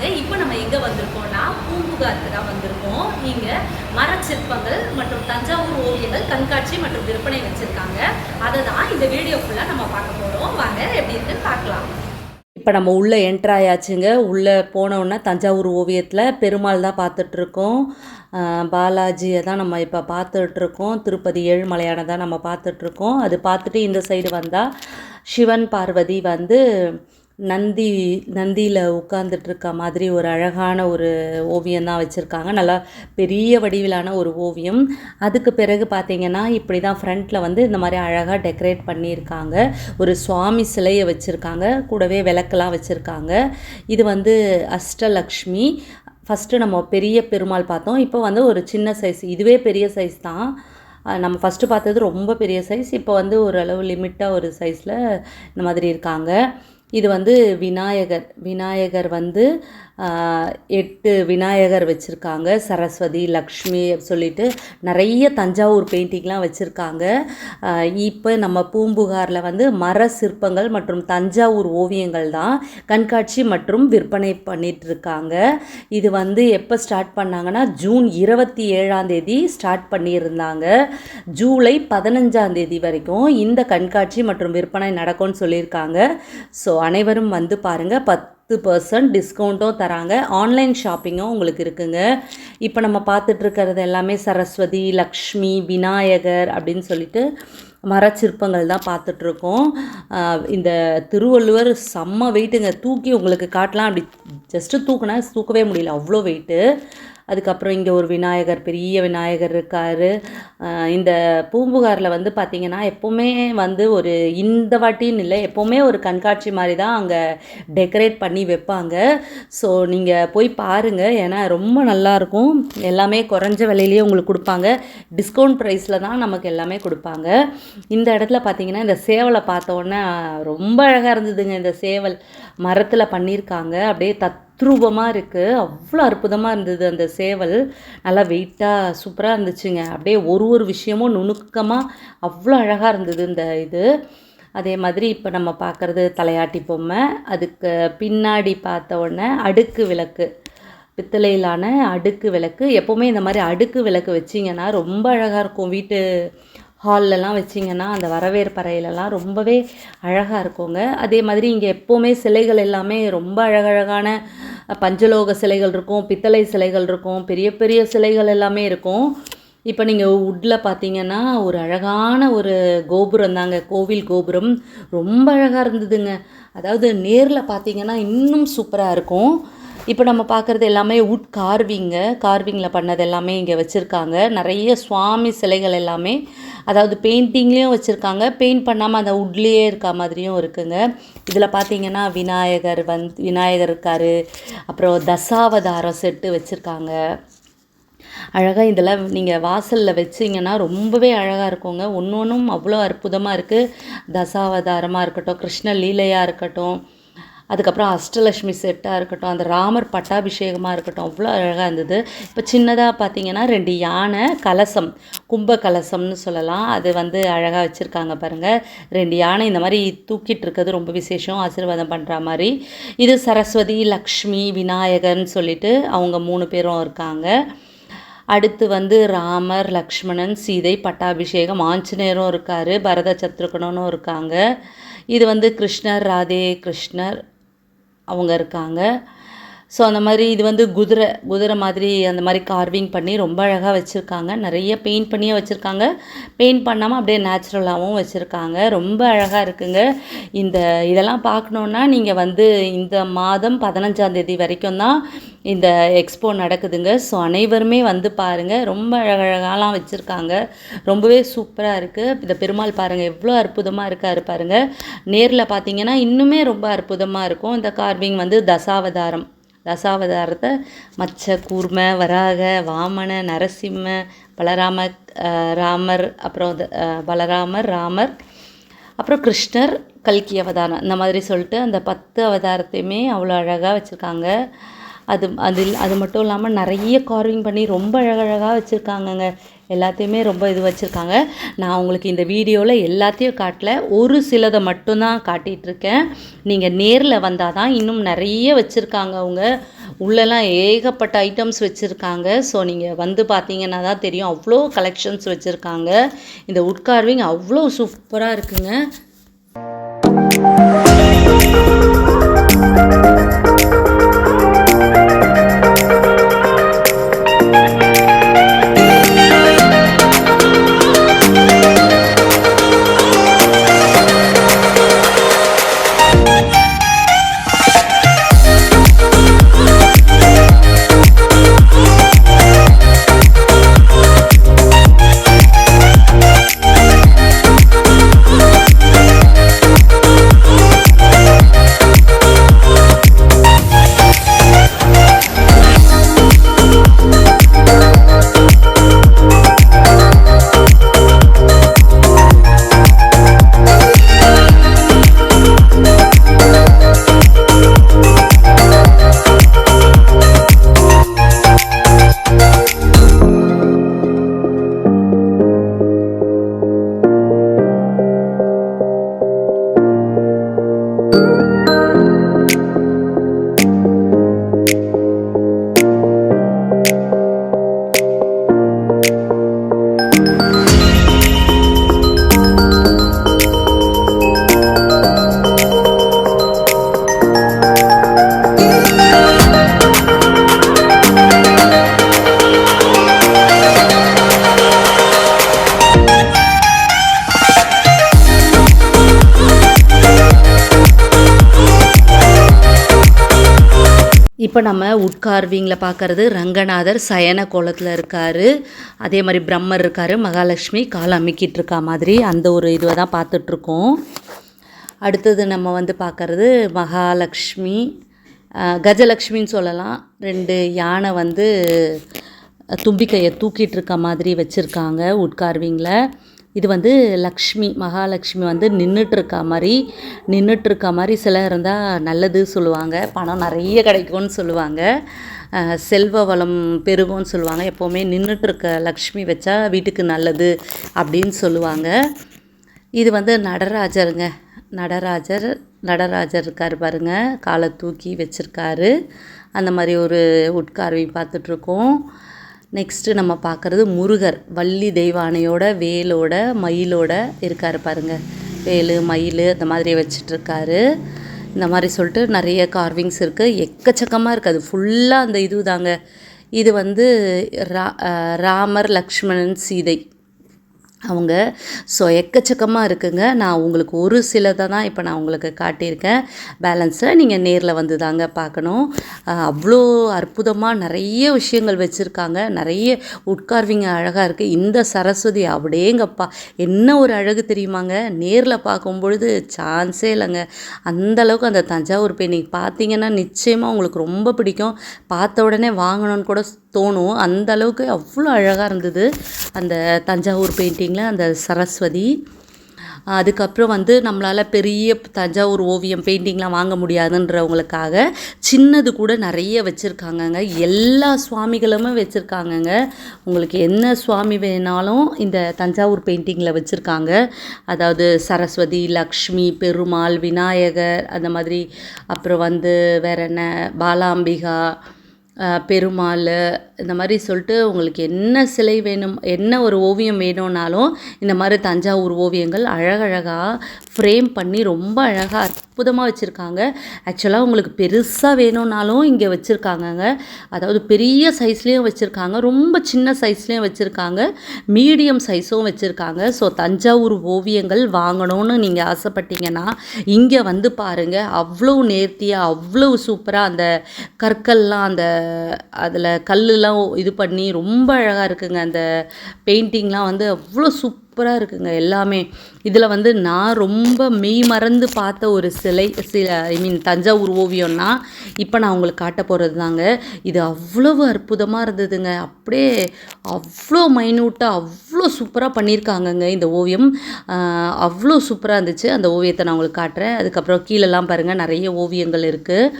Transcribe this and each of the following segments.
வாங்க இப்போ நம்ம எங்கே வந்திருக்கோம்னா பூம்புகாருக்கு தான் வந்திருக்கோம். இங்கே மரச்சிற்பங்கள் மற்றும் தஞ்சாவூர் ஓவியங்கள் கண்காட்சி மற்றும் விற்பனை வச்சுருக்காங்க. அதை தான் இந்த வீடியோ ஃபுல்லாக நம்ம பார்க்க போகிறோம் வாங்க எப்படி இருக்குன்னு பார்க்கலாம். இப்போ நம்ம உள்ளே என்ட்ரு ஆயாச்சுங்க. உள்ளே போனோன்னா தஞ்சாவூர் ஓவியத்தில் பெருமாள் தான் பார்த்துட்ருக்கோம். பாலாஜியை தான் நம்ம இப்போ பார்த்துட்ருக்கோம். திருப்பதி ஏழுமலையான தான் நம்ம பார்த்துட்ருக்கோம். அது பார்த்துட்டு இந்த சைடு வந்தால் சிவன் பார்வதி வந்து நந்தி நந்தியில் உட்கார்ந்துட்டுருக்க மாதிரி ஒரு அழகான ஒரு ஓவியம் தான் வச்சுருக்காங்க. நல்லா பெரிய வடிவிலான ஒரு ஓவியம். அதுக்கு பிறகு பார்த்திங்கன்னா இப்படி தான் ஃப்ரண்ட்டில் வந்து இந்த மாதிரி அழகாக டெக்கரேட் பண்ணியிருக்காங்க. ஒரு சுவாமி சிலையை வச்சுருக்காங்க. கூடவே விளக்கெல்லாம் வச்சுருக்காங்க. இது வந்து அஷ்டலக்ஷ்மி. ஃபஸ்ட்டு நம்ம பெரிய பெருமாள் பார்த்தோம். இப்போ வந்து ஒரு சின்ன சைஸ் இதுவே பெரிய சைஸ் தான். நம்ம ஃபஸ்ட்டு பார்த்தது ரொம்ப பெரிய சைஸ் இப்போ வந்து ஓரளவு லிமிட்டாக ஒரு சைஸில் இந்த மாதிரி இருக்காங்க. இது வந்து விநாயகர். விநாயகர் வந்து எட்டு விநாயகர் வச்சுருக்காங்க. சரஸ்வதி லக்ஷ்மி சொல்லிட்டு நிறைய தஞ்சாவூர் பெயிண்டிங்லாம் வச்சுருக்காங்க. இப்போ நம்ம பூம்புகாரில் வந்து மர சிற்பங்கள் மற்றும் தஞ்சாவூர் ஓவியங்கள் தான் கண்காட்சி மற்றும் விற்பனை பண்ணிகிட்ருக்காங்க இருக்காங்க. இது வந்து எப்போ ஸ்டார்ட் பண்ணாங்கன்னா ஜூன் இருபத்தி ஏழாம் தேதி ஸ்டார்ட் பண்ணியிருந்தாங்க. ஜூலை பதினஞ்சாம் தேதி வரைக்கும் இந்த கண்காட்சி மற்றும் விற்பனை நடக்கும்னு சொல்லியிருக்காங்க. ஸோ அனைவரும் வந்து பாருங்கள் பத்து பர்சன்ட் டிஸ்கவுண்ட்டும் தராங்க. ஆன்லைன் ஷாப்பிங்கும் உங்களுக்கு இருக்குங்க. இப்போ நம்ம பார்த்துட்ருக்கிறது எல்லாமே சரஸ்வதி லக்ஷ்மி விநாயகர் அப்படின்னு சொல்லிட்டு மரச்சிற்பங்கள் தான் பார்த்துட்ருக்கோம் இந்த திருவள்ளுவர் செம்ம வெயிட்டுங்க தூக்கி உங்களுக்கு காட்டலாம். அப்படி ஜஸ்ட்டு தூக்குனா தூக்கவே முடியல. அவ்வளோ வெயிட்டு அதுக்கப்புறம் இங்கே ஒரு விநாயகர் பெரிய விநாயகர் இருக்கார். இந்த பூம்புகாரில் வந்து பார்த்திங்கன்னா எப்போவுமே வந்து ஒரு இந்த வாட்டின்னு இல்லை எப்போவுமே ஒரு கண்காட்சி மாதிரி தான் அங்கே டெக்கரேட் பண்ணி வைப்பாங்க. ஸோ நீங்கள் போய் பாருங்கள் ஏன்னா ரொம்ப நல்லாயிருக்கும் எல்லாமே குறைஞ்ச விலையிலேயே உங்களுக்கு கொடுப்பாங்க. டிஸ்கவுண்ட் ப்ரைஸில் தான் நமக்கு எல்லாமே கொடுப்பாங்க. இந்த இடத்துல பார்த்திங்கன்னா இந்த சேவலை பார்த்த உடனே ரொம்ப அழகாக இருந்ததுங்க இந்த சேவல். மரத்தில் பண்ணியிருக்காங்க. அப்படியே தத் தத்ரூபமாக இருக்குது அவ்வளோ அற்புதமாக இருந்தது அந்த சேவல். நல்லா வெயிட்டாக சூப்பராக இருந்துச்சுங்க. அப்படியே ஒரு ஒரு விஷயமும் நுணுக்கமாக அவ்வளோ அழகாக இருந்தது இந்த இது. அதே மாதிரி இப்போ நம்ம பார்க்குறது தலையாட்டி பொம்மை. அதுக்கு பின்னாடி பார்த்த உடனே அடுக்கு விளக்கு. பித்தளையிலான அடுக்கு விளக்கு. எப்போவுமே இந்த மாதிரி அடுக்கு விளக்கு வச்சிங்கன்னா ரொம்ப அழகாக இருக்கும். வீட்டு ஹால்லலாம் வச்சிங்கன்னா அந்த வரவேற்பறையிலலாம் ரொம்பவே அழகாக இருக்குங்க. அதே மாதிரி இங்கே எப்போவுமே சிலைகள் எல்லாமே ரொம்ப அழகழகான பஞ்சலோக சிலைகள் இருக்கும் பித்தளை சிலைகள் இருக்கும் பெரிய பெரிய சிலைகள் எல்லாமே இருக்கும். இப்போ நீங்கள் உட்டில் பார்த்தீங்கன்னா ஒரு அழகான ஒரு கோபுரம் தாங்க கோவில் கோபுரம். ரொம்ப அழகாக இருந்ததுங்க. அதாவது நேரில் பார்த்தீங்கன்னா இன்னும் சூப்பராக இருக்கும். இப்போ நம்ம பார்க்குறது எல்லாமே உட் கார்விங்கு கார்விங்கில் பண்ணது எல்லாமே இங்கே வச்சுருக்காங்க. நிறைய சுவாமி சிலைகள் எல்லாமே அதாவது பெயிண்டிங்லேயும் வச்சுருக்காங்க. பெயிண்ட் பண்ணாமல் அந்த உட்லேயே இருக்க மாதிரியும் இருக்குங்க. இதில் பார்த்தீங்கன்னா விநாயகர் வந் விநாயகர் இருக்கார். அப்புறம் தசாவதாரம் செட்டு வச்சுருக்காங்க. அழகாக இதில் நீங்கள் வாசலில் வச்சிங்கன்னா ரொம்பவே அழகாக இருக்குங்க. ஒன்று ஒன்றும் அவ்வளோ அற்புதமாக இருக்குது தசாவதாரமாக இருக்கட்டும் கிருஷ்ண லீலையாக இருக்கட்டும் அதுக்கப்புறம் அஷ்டலட்சுமி செட்டாக இருக்கட்டும் அந்த ராமர் பட்டாபிஷேகமாக இருக்கட்டும் அவ்வளோ அழகாக இருந்தது. இப்போ சின்னதாக பார்த்தீங்கன்னா ரெண்டு யானை கலசம் கும்ப கலசம்னு சொல்லலாம். அது வந்து அழகாக வச்சுருக்காங்க பாருங்கள் ரெண்டு யானை இந்த மாதிரி தூக்கிட்டு இருக்கிறது ரொம்ப விசேஷம் ஆசீர்வாதம் பண்ணுற மாதிரி. இது சரஸ்வதி லக்ஷ்மி விநாயகர்னு சொல்லிட்டு அவங்க மூணு பேரும் இருக்காங்க. அடுத்து வந்து ராமர் லக்ஷ்மணன் சீதை பட்டாபிஷேகம் ஆஞ்சநேயரும் இருக்கார் பரத சத்ருகனும் இருக்காங்க. இது வந்து கிருஷ்ணர் ராதே கிருஷ்ணர் அவங்க இருக்காங்க. ஸோ அந்த மாதிரி இது வந்து குதிரை குதிரை மாதிரி அந்த மாதிரி கார்விங் பண்ணி ரொம்ப அழகாக வச்சுருக்காங்க. நிறைய பெயிண்ட் பண்ணியே வச்சுருக்காங்க. பெயிண்ட் பண்ணாமல் அப்படியே நேச்சுரலாகவும் வச்சுருக்காங்க. ரொம்ப அழகாக இருக்குங்க. இந்த இதெல்லாம் பார்க்கணுன்னா நீங்கள் வந்து இந்த மாதம் பதினஞ்சாந்தேதி வரைக்கும் தான் இந்த எக்ஸ்போ நடக்குதுங்க. ஸோ அனைவருமே வந்து பாருங்கள் ரொம்ப அழகழகாலாம் வச்சுருக்காங்க. ரொம்பவே சூப்பராக இருக்குது இந்த பெருமாள் பாருங்கள் எவ்வளோ அற்புதமாக இருக்காரு பாருங்கள் நேரில் பார்த்தீங்கன்னா இன்னுமே ரொம்ப அற்புதமாக இருக்கும். இந்த கார்விங் வந்து தசாவதாரம். தசாவதாரத்தை மச்ச கூர்ம வராக வாமன நரசிம்ம பலராம ராமர் அப்புறம் பலராமர் ராமர் அப்புறம் கிருஷ்ணர் கல்கி அவதாரம். இந்த மாதிரி சொல்லிட்டு அந்த பத்து அவதாரத்தையுமே அவ்வளோ அழகாக வச்சுருக்காங்க. அது அதில் அது மட்டும் இல்லாமல் நிறைய கார்விங் பண்ணி ரொம்ப அழகழகாக வச்சுருக்காங்கங்க. எல்லாத்தையுமே ரொம்ப இது வச்சுருக்காங்க. நான் உங்களுக்கு இந்த வீடியோவில் எல்லாத்தையும் காட்டல. ஒரு சிலதை மட்டும்தான் காட்டிகிட்ருக்கேன் நீங்கள் நேரில் வந்தால் தான் இன்னும் நிறைய வச்சுருக்காங்க அவங்க. உள்ளெல்லாம் ஏகப்பட்ட ஐட்டம்ஸ் வச்சுருக்காங்க. ஸோ நீங்கள் வந்து பார்த்தீங்கன்னா தான் தெரியும். அவ்வளோ கலெக்ஷன்ஸ் வச்சுருக்காங்க. இந்த உட்கார்விங் அவ்வளோ சூப்பராக இருக்குங்க. இப்போ நம்ம உட்கார்விங்கில் பார்க்குறது ரங்கநாதர் சயன கோலத்தில் இருக்கார். அதே மாதிரி பிரம்மர் இருக்கார் மகாலட்சுமி கால் அமைக்கிட்டு இருக்கா மாதிரி அந்த ஒரு இதுவை தான் பார்த்துட்ருக்கோம். அடுத்தது நம்ம வந்து பார்க்கறது மகாலட்சுமி கஜலக்ஷ்மின்னு சொல்லலாம். ரெண்டு யானை வந்து தும்பிக்கையை தூக்கிட்டு இருக்க மாதிரி வச்சுருக்காங்க உட்கார்விங்கில் இது வந்து லக்ஷ்மி மகாலட்சுமி வந்து நின்றுட்டு இருக்கா மாதிரி நின்றுட்டுருக்கா மாதிரி சிலர் இருந்தால் நல்லது சொல்லுவாங்க. பணம் நிறைய கிடைக்கும்னு சொல்லுவாங்க. செல்வ வளம் பெருகும்னு சொல்லுவாங்க. எப்போவுமே நின்றுட்டு இருக்க லக்ஷ்மி வச்சா வீட்டுக்கு நல்லது அப்படின்னு சொல்லுவாங்க. இது வந்து நடராஜருங்க. நடராஜர் நடராஜர் இருக்கார் பாருங்க. காலை தூக்கி வச்சுருக்காரு. அந்த மாதிரி ஒரு உட்கார்வை பார்த்துட்ருக்கோம். நெக்ஸ்ட்டு நம்ம பார்க்குறது முருகர் வள்ளி தெய்வானையோட வேலோட மயிலோட இருக்கார் பாருங்க. வேலு மயில் அந்த மாதிரி வச்சிட்ருக்காரு. இந்த மாதிரி சொல்லிட்டு நிறைய கார்விங்ஸ் இருக்குது எக்கச்சக்கமாக இருக்குது அது ஃபுல்லாக அந்த இது தாங்க இது வந்து ரா ராமர் லக்ஷ்மணன் சீதை. அவங்க ஸோ எக்கச்சக்கமாக இருக்குங்க. நான் உங்களுக்கு ஒரு சிலதை தான் இப்போ நான் உங்களுக்கு காட்டியிருக்கேன். பேலன்ஸை நீங்கள் நேரில் வந்து தாங்க பார்க்கணும். அவ்வளோ அற்புதமாக நிறைய விஷயங்கள் வச்சுருக்காங்க. நிறைய உட்கார்விங்க அழகாக இருக்குது இந்த சரஸ்வதி அப்படியேங்கப்பா. என்ன ஒரு அழகு தெரியுமாங்க? நேரில் பார்க்கும் பொழுது சான்ஸே இல்லைங்க. அந்த அளவுக்கு அந்த தஞ்சாவூர் பெயிண்டிங் பார்த்தீங்கன்னா நிச்சயமாக உங்களுக்கு ரொம்ப பிடிக்கும். பார்த்த உடனே வாங்கணும்னு கூட தோணும். அந்த அளவுக்கு அவ்வளோ அழகாக இருந்தது. அந்த தஞ்சாவூர் பெயிண்டிங்கில் அந்த சரஸ்வதி. அதுக்கப்புறம் வந்து நம்மளால் பெரிய தஞ்சாவூர் ஓவியம் பெயிண்டிங்லாம் வாங்க முடியாதுன்றவங்களுக்காக சின்னது கூட நிறைய வச்சுருக்காங்கங்க. எல்லா சுவாமிகளுமே வச்சுருக்காங்கங்க. உங்களுக்கு என்ன சுவாமி வேணாலும் இந்த தஞ்சாவூர் பெயிண்டிங்கில் வச்சுருக்காங்க. அதாவது சரஸ்வதி லக்ஷ்மி பெருமாள் விநாயகர் அந்த மாதிரி. அப்புறம் வந்து வேற என்ன? பாலாம்பிகா பெருமாள் இந்த மாதிரி சொல்லிட்டு உங்களுக்கு என்ன சிலை வேணும் என்ன ஒரு ஓவியம் வேணும்னாலும் இந்த மாதிரி தஞ்சாவூர் ஓவியங்கள் அழகழகாக ஃப்ரேம் பண்ணி ரொம்ப அழகாக அற்புதமாக வச்சுருக்காங்க. ஆக்சுவலாக உங்களுக்கு பெருசாக வேணும்னாலும் இங்கே வச்சுருக்காங்கங்க. அதாவது பெரிய சைஸ்லேயும் வச்சுருக்காங்க ரொம்ப சின்ன சைஸ்லேயும் வச்சுருக்காங்க மீடியம் சைஸும் வச்சுருக்காங்க. ஸோ தஞ்சாவூர் ஓவியங்கள் வாங்கணும்னு நீங்கள் ஆசைப்பட்டீங்கன்னா இங்கே வந்து பாருங்கள் அவ்வளோ நேர்த்தியாக அவ்வளோ சூப்பராக அந்த கற்கள்லாம் அந்த அதில் கல்லுலாம் இது பண்ணி ரொம்ப அழகாக இருக்குங்க. அந்த பெயிண்டிங்லாம் வந்து அவ்வளோ சூப்பராக இருக்குங்க எல்லாமே. இதில் வந்து நான் ரொம்ப மெய் மறந்து பார்த்த ஒரு சிலை சில ஐ மீன் தஞ்சாவூர் ஓவியம்னா இப்போ நான் உங்களுக்கு காட்ட போகிறது தாங்க இது அவ்வளவு அற்புதமாக இருந்ததுங்க. அப்படியே அவ்வளோ மைன்யூட்டாக அவ்வளோ சூப்பராக பண்ணியிருக்காங்கங்க இந்த ஓவியம். அவ்வளோ சூப்பராக இருந்துச்சு. அந்த ஓவியத்தை நான் உங்களுக்கு காட்டுறேன். அதுக்கப்புறம் கீழெல்லாம் பாருங்கள் நிறைய ஓவியங்கள் இருக்குது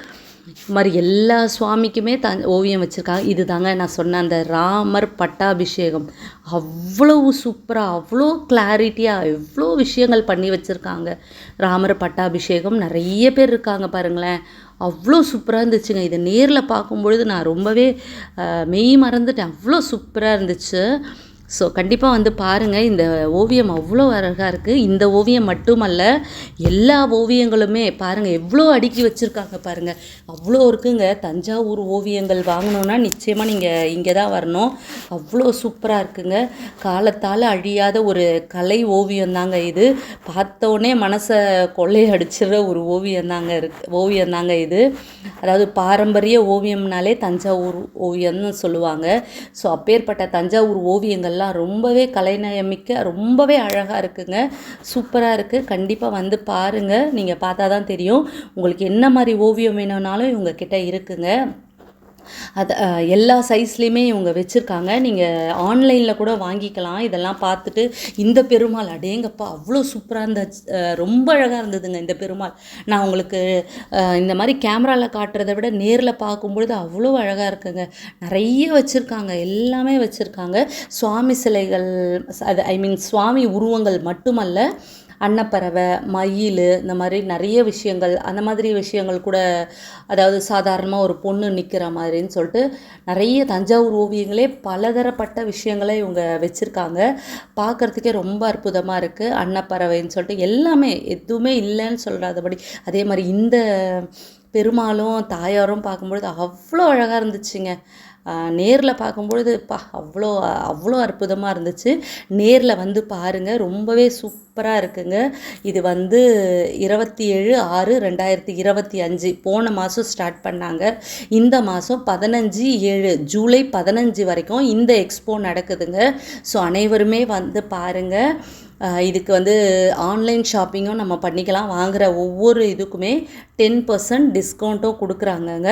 இது மாதிரி எல்லா சுவாமிக்குமே த ஓவியம் வச்சுருக்காங்க. இது தாங்க நான் சொன்ன அந்த ராமர் பட்டாபிஷேகம். அவ்வளவு சூப்பராக அவ்வளோ கிளாரிட்டியாக எவ்வளோ விஷயங்கள் பண்ணி வச்சுருக்காங்க. ராமர் பட்டாபிஷேகம் நிறைய பேர் இருக்காங்க பாருங்களேன். அவ்வளோ சூப்பராக இருந்துச்சுங்க. இதை நேரில் பார்க்கும்பொழுது நான் ரொம்பவே மெய் மறந்துட்டேன். அவ்வளோ சூப்பராக இருந்துச்சு. ஸோ கண்டிப்பாக வந்து பாருங்கள் இந்த ஓவியம் அவ்வளோ அழகாக இருக்குது இந்த ஓவியம் மட்டுமல்ல எல்லா ஓவியங்களுமே பாருங்கள் எவ்வளோ அடுக்கி வச்சுருக்காங்க பாருங்கள் அவ்வளோ இருக்குங்க. தஞ்சாவூர் ஓவியங்கள் வாங்கணுன்னா நிச்சயமாக நீங்கள் இங்கே தான் வரணும். அவ்வளோ சூப்பராக இருக்குங்க. காலத்தால் அழியாத ஒரு கலை ஓவியம் தாங்க இது. பார்த்தோன்னே மனசை கொள்ளையடிச்சிடுற ஒரு ஓவியம் தாங்க இருக்கு ஓவியம் தாங்க இது. அதாவது பாரம்பரிய ஓவியம்னாலே தஞ்சாவூர் ஓவியம்னு சொல்லுவாங்க. ஸோ அப்பேற்பட்ட தஞ்சாவூர் ஓவியங்கள் இதெல்லாம் ரொம்பவே கலைநயமிக்க ரொம்பவே அழகாக இருக்குங்க. சூப்பராக இருக்குது கண்டிப்பாக வந்து பாருங்கள் நீங்கள் பார்த்தா தான் தெரியும். உங்களுக்கு என்ன மாதிரி ஓவியம் வேணும்னாலும் இவங்கக்கிட்ட இருக்குங்க. அது எல்லா சைஸ்லேயுமே இவங்க வச்சுருக்காங்க. நீங்கள் ஆன்லைனில் கூட வாங்கிக்கலாம். இதெல்லாம் பார்த்துட்டு இந்த பெருமாள் அடேங்கப்பா அவ்வளோ சூப்பராக இருந்துச்சு ரொம்ப அழகாக இருந்ததுங்க இந்த பெருமாள். நான் உங்களுக்கு இந்த மாதிரி கேமராவில் காட்டுறதை விட நேரில் பார்க்கும்பொழுது அவ்வளோ அழகாக இருக்குங்க. நிறைய வச்சுருக்காங்க. எல்லாமே வச்சுருக்காங்க. சுவாமி சிலைகள் அது ஐ மீன் சுவாமி உருவங்கள் மட்டுமல்ல அன்னப்பறவை மயில் இந்த மாதிரி நிறைய விஷயங்கள் அந்த மாதிரி விஷயங்கள் கூட அதாவது சாதாரணமாக ஒரு பொண்ணு நிற்கிற மாதிரின்னு சொல்லிட்டு நிறைய தஞ்சாவூர் ஓவியங்களே பலதரப்பட்ட விஷயங்களை இவங்க வச்சுருக்காங்க. பார்க்குறதுக்கே ரொம்ப அற்புதமாக இருக்குது அன்னப்பறவைன்னு சொல்லிட்டு எல்லாமே எதுவுமே இல்லைன்னு சொல்கிறாதபடி அதே மாதிரி இந்த பெருமாளும் தாயாரும் பார்க்கும்பொழுது அவ்வளோ அழகாக இருந்துச்சுங்க. நேரில் பார்க்கும்பொழுது பா அவ்வளோ அவ்வளோ அற்புதமாக இருந்துச்சு. நேரில் வந்து பாருங்கள் ரொம்பவே சூப்பராக இருக்குங்க. இது வந்து இருபத்தி ஏழு ஆறு ரெண்டாயிரத்தி இருபத்தி அஞ்சு. போன மாதம் ஸ்டார்ட் பண்ணாங்க. இந்த மாதம் பதினஞ்சு ஏழு ஜூலை பதினஞ்சு வரைக்கும் இந்த எக்ஸ்போ நடக்குதுங்க. ஸோ அனைவருமே வந்து பாருங்கள் இதுக்கு வந்து ஆன்லைன் ஷாப்பிங்கும் நம்ம பண்ணிக்கலாம். வாங்குகிற ஒவ்வொரு இதுக்குமே டென் பர்சன்ட் டிஸ்கவுண்ட்டும் கொடுக்குறாங்கங்க.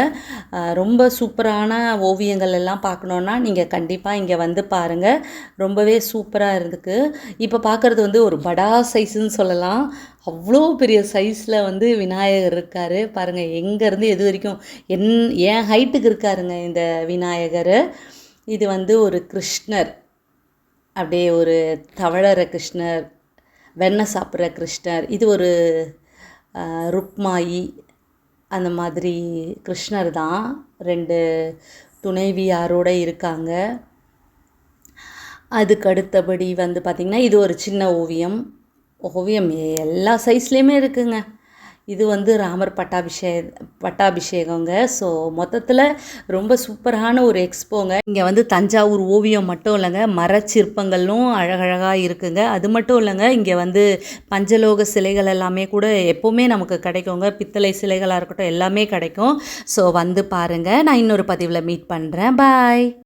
ரொம்ப சூப்பரான ஓவியங்கள் எல்லாம் பார்க்கணுன்னா நீங்கள் கண்டிப்பாக இங்கே வந்து பாருங்கள் ரொம்பவே சூப்பராக இருக்கு இப்போ பார்க்குறது வந்து ஒரு படா சைஸ்ன்னு சொல்லலாம். அவ்வளோ பெரிய சைஸில் வந்து விநாயகர் இருக்கார். பாருங்கள் எங்கேருந்து எது வரைக்கும் என் என் ஹைட்டுக்கு இருக்காருங்க இந்த விநாயகர். இது வந்து ஒரு கிருஷ்ணர். அப்படியே ஒரு தவழற கிருஷ்ணர் வெண்ணெய் சாப்பிட்ற கிருஷ்ணர். இது ஒரு ருக்மாயி. அந்த மாதிரி கிருஷ்ணர் தான். ரெண்டு துணைவியாரோட இருக்காங்க. அதுக்கு அடுத்தபடி வந்து பார்த்திங்கன்னா இது ஒரு சின்ன ஓவியம். ஓவியம் எல்லா சைஸ்லேயுமே இருக்குங்க. இது வந்து ராமர் பட்டாபிஷே பட்டாபிஷேகங்க. ஸோ மொத்தத்தில் ரொம்ப சூப்பரான ஒரு எக்ஸ்போங்க. இங்கே வந்து தஞ்சாவூர் ஓவியம் மட்டும் இல்லைங்க. மரச்சிற்பங்களும் அழகழகாக இருக்குங்க. அது மட்டும் இல்லைங்க. இங்கே வந்து பஞ்சலோக சிலைகள் எல்லாமே கூட எப்போவுமே நமக்கு கிடைக்குங்க. பித்தளை சிலைகளாக இருக்கட்டும் எல்லாமே கிடைக்கும். ஸோ வந்து பாருங்கள் நான் இன்னொரு பதிவில் மீட் பண்ணுறேன் பாய்.